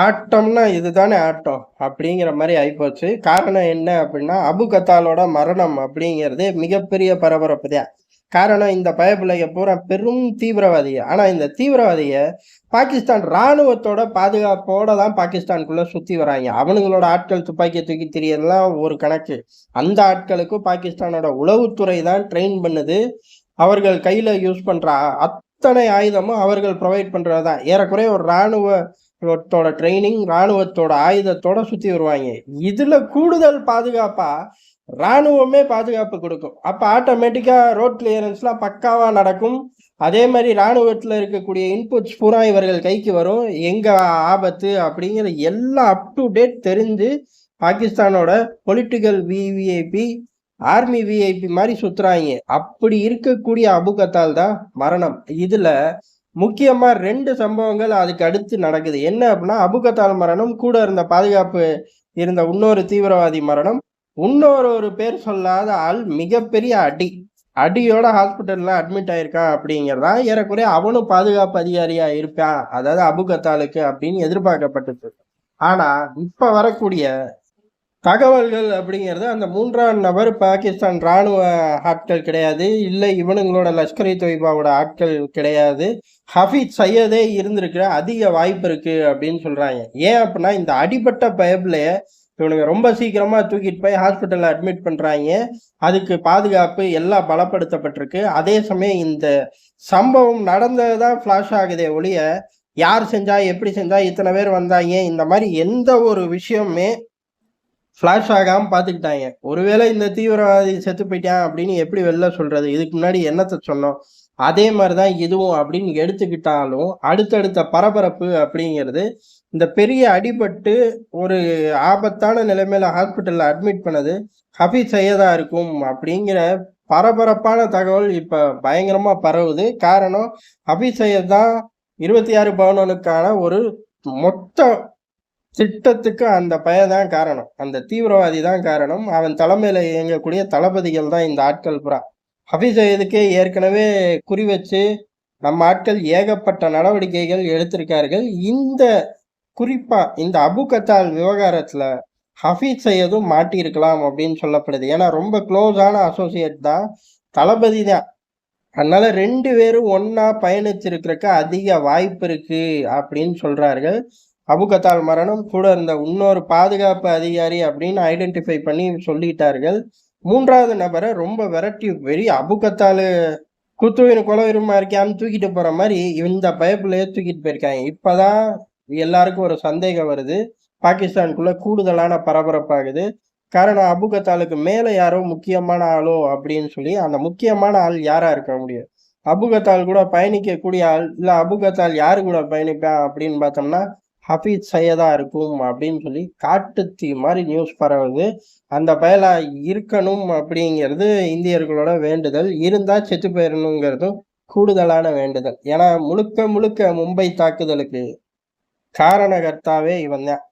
ஆட்டம்னா இதுதானே ஆட்டம் அப்படிங்கிற மாதிரி ஆயிப்போச்சு. காரணம் என்ன அப்படின்னா அபு கத்தாலோட மரணம் அப்படிங்கிறது மிகப்பெரிய பரபரப்பு தான் காரணம் இந்த பயப்பிள்ளைய பூரா பெரும் தீவிரவாதி ஆனா இந்த தீவிரவாதிய பாகிஸ்தான் ராணுவத்தோட பாதுகாப்போட தான் பாகிஸ்தானுக்குள்ள சுத்தி வராங்க. அவனுங்களோட ஆட்கள் துப்பாக்கியை தூக்கி தெரியறதுலாம் ஒரு கணக்கு. அந்த ஆட்களுக்கும் பாகிஸ்தானோட உளவுத்துறை தான் ட்ரெயின் பண்ணுது. அவர்கள் கையில யூஸ் பண்ற அத்தனை ஆயுதமும் அவர்கள் ப்ரொவைட் பண்ணுறது தான் ஏறக்குறைய ஒரு ராணுவத்தோட ட்ரைனிங் ராணுவத்தோட ஆயுதத்தோட சுத்தி வருவாங்க. இதுல கூடுதல் பாதுகாப்பா ராணுவமே பாதுகாப்பு கொடுக்கும். அப்ப ஆட்டோமேட்டிக்கா ரோட் கிளியரன்ஸ்லாம் பக்காவா நடக்கும். அதே மாதிரி ராணுவத்தில் இருக்கக்கூடிய இன்புட்ஸ் பூரா இவர்கள் கைக்கு வரும். எங்க ஆபத்து அப்படிங்கிற எல்லாம் அப் டு டேட் தெரிஞ்சு பாகிஸ்தானோட பொலிட்டிக்கல் விவிஐபி ஆர்மி விஐபி மாதிரி சுத்துறாங்க. அப்படி இருக்கக்கூடிய அபுகத்தால் தான் மரணம். இதுல முக்கியமாக ரெண்டு சம்பவங்கள் அதுக்கு அடுத்து நடக்குது. என்ன அப்படின்னா அபுகத்தால் மரணம் கூட இருந்த பாதுகாப்பு இருந்த இன்னொரு தீவிரவாதி மரணம். இன்னொரு ஒரு பேர் சொல்லாத ஆள் மிகப்பெரிய அடி. அடியோட ஹாஸ்பிட்டலில் அட்மிட் ஆயிருக்கான் அப்படிங்கிறதா ஏறக்குறைய அவனும் பாதுகாப்பு அதிகாரியாக இருப்பான் அதாவது அபுகத்தாலுக்கு அப்படின்னு எதிர்பார்க்கப்பட்டது. ஆனால் இப்போ வரக்கூடிய தகவல்கள் அப்படிங்கிறது அந்த மூன்றாம் நபர் பாகிஸ்தான் ராணுவ ஆட்கள் கிடையாது. இல்லை இவனுங்களோட லஷ்கர் இ தொய்பாவோட ஆட்கள் கிடையாது. ஹஃபீத் சையதே இருந்திருக்கிற அதிக வாய்ப்பு இருக்குது அப்படின்னு சொல்கிறாங்க ஏன் அப்படின்னா இந்த அடிபட்ட பயபிளைய இவனுங்க ரொம்ப சீக்கிரமாக தூக்கிட்டு போய் ஹாஸ்பிட்டலில் அட்மிட் பண்ணுறாங்க அதுக்கு பாதுகாப்பு எல்லாம் பலப்படுத்தப்பட்டிருக்கு. அதே சமயம் இந்த சம்பவம் நடந்ததுதான் ஃப்ளாஷ் ஆகுதே ஒழிய யார் செஞ்சா எப்படி செஞ்சா இத்தனை பேர் வந்தாங்க இந்த மாதிரி எந்த ஒரு விஷயமே ஃப்ளாஷ் ஆகாமல் பார்த்துக்கிட்டாங்க ஒருவேளை இந்த தீவிரவாதி செத்து போயிட்டான் அப்படின்னு எப்படி வெளில சொல்கிறது இதுக்கு முன்னாடி என்னத்தை சொன்னோம்? அதே மாதிரி தான் இதுவும் அப்படின்னு எடுத்துக்கிட்டாலும் அடுத்தடுத்த பரபரப்பு அப்படிங்கிறது இந்த பெரிய அடிபட்டு ஒரு ஆபத்தான நிலைமையில ஹாஸ்பிட்டலில் அட்மிட் பண்ணது ஹபீஸ் சையதா இருக்கும் அப்படிங்கிற பரபரப்பான தகவல் இப்போ பயங்கரமாக பரவுது. காரணம் ஹபீஸ் சையத் தான் இருபத்தி ஆறு பவனனுக்கான ஒரு மொத்த திட்டத்துக்கு அந்த பய தான் காரணம். அந்த தீவிரவாதி தான் காரணம். அவன் தலைமையில் இயங்கக்கூடிய தளபதிகள் தான் இந்த ஆட்கள் புறா. ஹபீஸ் சையதுக்கே ஏற்கனவே குறி வச்சு நம்ம ஆட்கள் ஏகப்பட்ட நடவடிக்கைகள் எடுத்திருக்கார்கள். இந்த குறிப்பாக இந்த அபு கத்தால் விவகாரத்தில் ஹஃபீஸ் சையதும் மாட்டியிருக்கலாம் அப்படின்னு சொல்லப்படுது. ஏன்னா ரொம்ப க்ளோஸான அசோசியேட் தான் தளபதி தான். அதனால ரெண்டு பேரும் ஒன்றா பயணிச்சிருக்கிறக்கு அதிக வாய்ப்பு இருக்குது அப்படின்னு சொல்கிறார்கள் அபுகத்தால் மரணம் கூட இருந்த இன்னொரு பாதுகாப்பு அதிகாரி அப்படின்னு ஐடென்டிஃபை பண்ணி சொல்லிட்டார்கள். மூன்றாவது நபரை ரொம்ப வெரைட்டி வெறி அபுகத்தாலு குத்துவின் குலவிருமா இருக்கான்னு தூக்கிட்டு போற மாதிரி இந்த பயப்புலயே தூக்கிட்டு போயிருக்காங்க. இப்பதான் எல்லாருக்கும் ஒரு சந்தேகம் வருது. பாகிஸ்தானுக்குள்ள கூடுதலான பரபரப்பாகுது. காரணம் அபுகத்தாலுக்கு மேல யாரோ முக்கியமான ஆளோ அப்படின்னு சொல்லி அந்த முக்கியமான ஆள் யாரா இருக்க முடியும்? அபுகத்தால் கூட பயணிக்கக்கூடிய ஆள் இல்ல அபுகத்தால் யாரு கூட பயணிப்பான் அப்படின்னு பார்த்தோம்னா ஹஃபீத் சையதா இருக்கும் அப்படின்னு சொல்லி காட்டுத்தீ மாதிரி நியூஸ் பரவுது. அந்த பயல இருக்கணும் அப்படிங்கிறது இந்தியர்களோட வேண்டுதல். இருந்தா செத்து போயிடணுங்கிறதும் கூடுதலான வேண்டுதல். ஏன்னா முழுக்க முழுக்க மும்பை தாக்குதலுக்கு காரணகர்த்தாவே இவன் தான்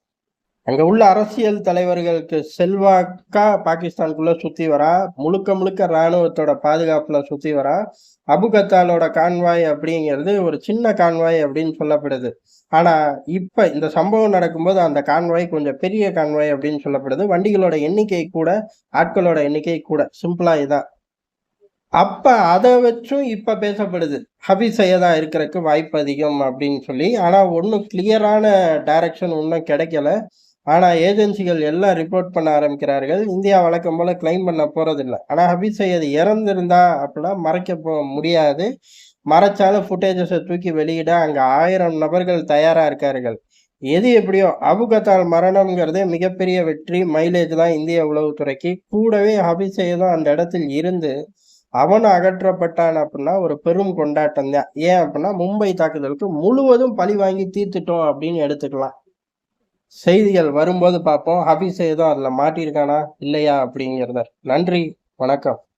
அங்க உள்ள அரசியல் தலைவர்களுக்கு செல்வாக்கா பாகிஸ்தானுக்குள்ள சுத்தி வரா? முழுக்க முழுக்க இராணுவத்தோட பாதுகாப்புல சுத்தி வரா? அபுகத்தாலோட கான்வாய் அப்படிங்கிறது ஒரு சின்ன கான்வாய் அப்படின்னு சொல்லப்படுது. ஆனா இப்ப இந்த சம்பவம் நடக்கும்போது அந்த கான்வாய் கொஞ்சம் பெரிய கான்வாய் அப்படின்னு சொல்லப்படுது. வண்டிகளோட எண்ணிக்கை கூட ஆட்களோட எண்ணிக்கை கூட சிம்பிளா இதான் அப்ப அதை வச்சும் இப்ப பேசப்படுது. ஹபீஸ் சையதா இருக்கிறதுக்கு வாய்ப்பு அதிகம் அப்படின்னு சொல்லி. ஆனா ஒன்றும் கிளியரான டைரக்ஷன் ஒன்றும் கிடைக்கல. ஆனால் ஏஜென்சிகள் எல்லாம் ரிப்போர்ட் பண்ண ஆரம்பிக்கிறார்கள். இந்தியா வழக்கம் போல் கிளைம் பண்ண போகிறதில்ல ஆனால் ஹபீஸ் சையது இறந்திருந்தா அப்படின்னா மறைக்க போ முடியாது. மறைச்சாலும் ஃபுட்டேஜஸை தூக்கி வெளியிட அங்கே ஆயிரம் நபர்கள் தயாராக இருக்கார்கள். எது எப்படியோ அபுகத்தால் மரணம்ங்கிறதே மிகப்பெரிய வெற்றி. மைலேஜ் தான் இந்திய உளவுத்துறைக்கு. கூடவே ஹபீஸ் சையதும் அந்த இடத்தில் இருந்து அவன் அகற்றப்பட்டான் அப்படின்னா ஒரு பெரும் கொண்டாட்டம் தான். ஏன் அப்படின்னா மும்பை தாக்குதலுக்கு முழுவதும் பழி வாங்கி தீர்த்துட்டோம் அப்படின்னு எடுத்துக்கலாம். செய்திகள் வரும்போது பார்ப்போம். ஹபீஸ் ஏதோ அதில் மாட்டியிருக்கானா? இல்லையா? அப்படிங்கிறத. நன்றி. வணக்கம்.